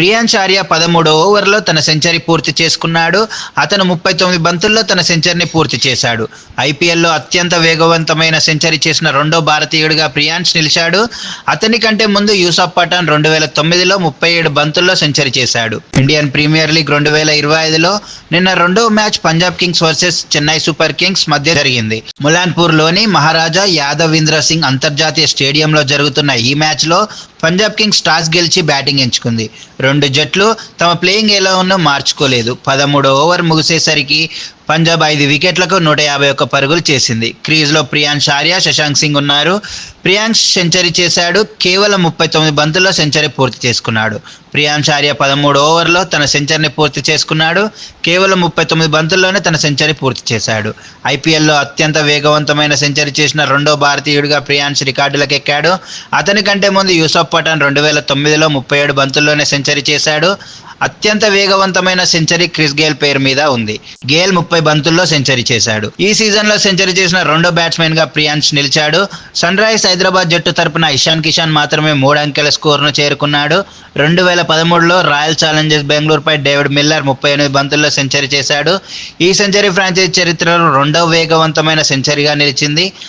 Prions Arya పదమూడో ఓవర్లో తన సెంచరీ పూర్తి చేసుకున్నాడు. అతను ముప్పై తొమ్మిది బంతుల్లో తన సెంచరీని పూర్తి చేశాడు. ఐపీఎల్లో అత్యంత వేగవంతమైన సెంచరీ చేసిన రెండో భారతీయుడిగా ప్రియాన్స్ నిలిచాడు. అతని కంటే ముందు యూసఫ్ పఠాన్ రెండు వేల తొమ్మిదిలో ముప్పై ఏడు బంతుల్లో సెంచరీ చేశాడు. ఇండియన్ ప్రీమియర్ లీగ్ రెండు వేల ఇరవై ఐదులో నిన్న రెండో match Punjab Kings versus Chennai Super Kings మధ్య జరిగింది. ములాన్పూర్లోని మహారాజా యాదవీంద్ర సింగ్ అంతర్జాతీయ స్టేడియంలో జరుగుతున్న ఈ మ్యాచ్లో పంజాబ్ కింగ్స్ టాస్ గెలిచి బ్యాటింగ్ ఎంచుకుంది. రెండు జట్లు తమ ప్లేయింగ్ ఎలా ఉన్నో మార్చుకోలేదు. పదమూడో ఓవర్ ముగిసేసరికి పంజాబ్ ఐదు వికెట్లకు నూట యాభై ఒక్క పరుగులు చేసింది. క్రీజ్లో ప్రియాంక్ ఆర్య శశాంక్ సింగ్ ఉన్నారు. ప్రియాంక్ సెంచరీ చేశాడు. కేవలం ముప్పై తొమ్మిది బంతుల్లో సెంచరీ పూర్తి చేసుకున్నాడు. ప్రియాంక్ ఆర్య పదమూడు ఓవర్లో తన సెంచరీని పూర్తి చేసుకున్నాడు. కేవలం ముప్పై తొమ్మిది బంతుల్లోనే తన సెంచరీ పూర్తి చేశాడు. ఐపీఎల్లో అత్యంత వేగవంతమైన సెంచరీ చేసిన రెండో భారతీయుడిగా ప్రియాంశ్ రికార్డులకు ఎక్కాడు అతని కంటే ముందు యూసఫ్ పఠాన్ రెండు వేల తొమ్మిదిలో ముప్పై ఏడు బంతుల్లోనే సెంచరీ చేశాడు. అత్యంత వేగవంతమైన సెంచరీ క్రిస్ గేల్ పేరు మీద ఉంది. గేల్ ముప్పై బంతుల్లో సెంచరీ చేశాడు. ఈ సీజన్లో సెంచరీ చేసిన రెండో బ్యాట్స్మెన్గా నిలిచాడు. సన్ రైజ్ హైదరాబాద్ జట్టు తరపున ఇషాన్ కిషాన్ మాత్రమే మూడు అంకెల స్కోర్ను చేరుకున్నాడు. రెండు వేల పదమూడులో రాయల్ ఛాలెంజర్స్ బెంగళూరుపై డేవిడ్ మిల్లర్ ముప్పై ఎనిమిది బంతుల్లో సెంచరీ చేశాడు. ఈ సెంచరీ ఫ్రాంచైజ్ చరిత్రలో రెండవ వేగవంతమైన సెంచరీగా నిలిచింది.